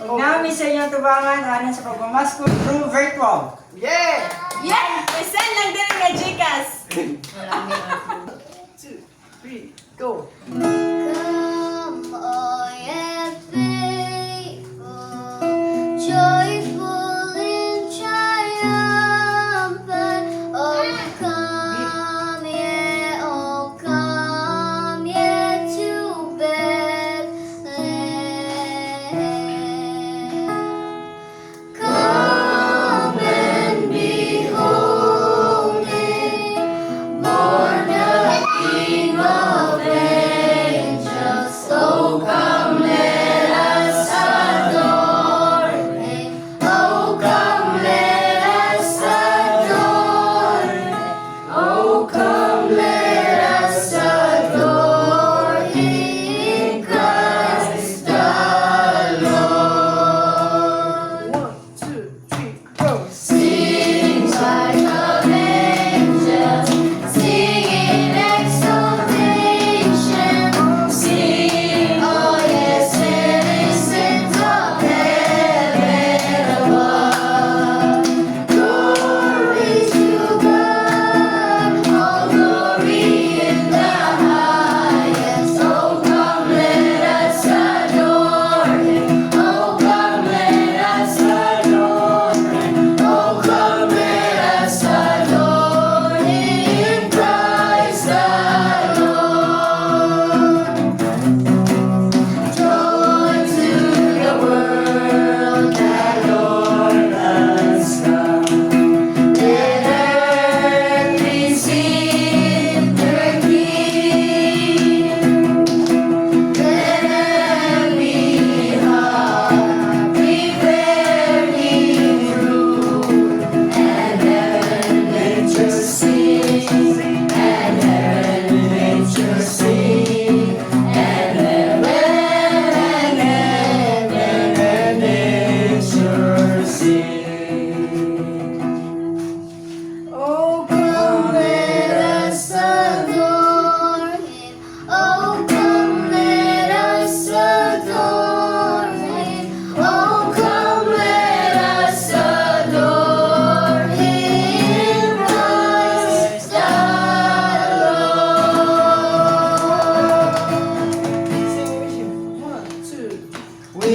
Huwag namin sa inyong tubangan, hanan sa pagmamasko through virtual. Yeah! Yeah! May send lang din ang Gcash! One, two, three, go!